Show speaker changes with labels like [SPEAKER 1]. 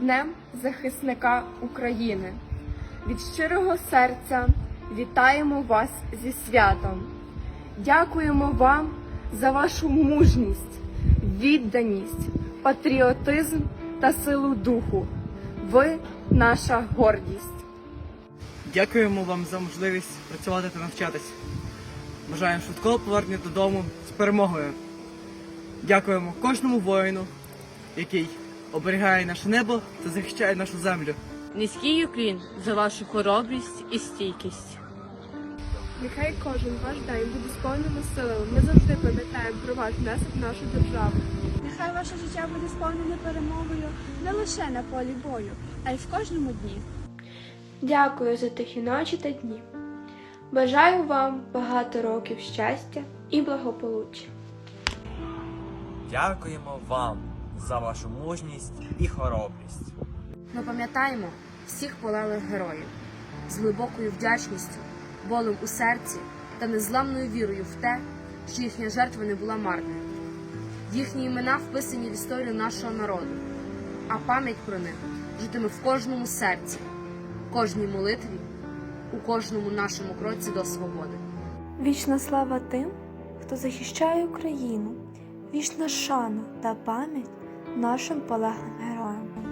[SPEAKER 1] Днем захисника України. Від щирого серця вітаємо вас зі святом. Дякуємо вам за вашу мужність, відданість, патріотизм та силу духу. Ви наша гордість.
[SPEAKER 2] Дякуємо вам за можливість працювати та навчатись. Бажаємо швидкого повернення додому з перемогою. Дякуємо кожному воїну, який оберігає наше небо та захищає нашу землю.
[SPEAKER 3] Низький уклін за вашу хоробрість і стійкість.
[SPEAKER 1] Нехай кожен ваш день буде сповнено силами. Ми завжди пам'ятаємо про ваш внесок в нашу державу.
[SPEAKER 4] Нехай ваше життя буде сповнене перемогою не лише на полі бою, а й в кожному дні.
[SPEAKER 5] Дякую за тихі ночі та дні. Бажаю вам багато років щастя і благополуччя.
[SPEAKER 6] Дякуємо вам за вашу мужність і хоробрість.
[SPEAKER 7] Ми пам'ятаємо всіх полеглих героїв з глибокою вдячністю, болем у серці та незламною вірою в те, що їхня жертва не була марною. Їхні імена вписані в історію нашого народу, а пам'ять про них житиме в кожному серці, кожній молитві, у кожному нашому кроці до свободи.
[SPEAKER 8] Вічна слава тим, хто захищає Україну, вічна шана та пам'ять нашим полеглим героям.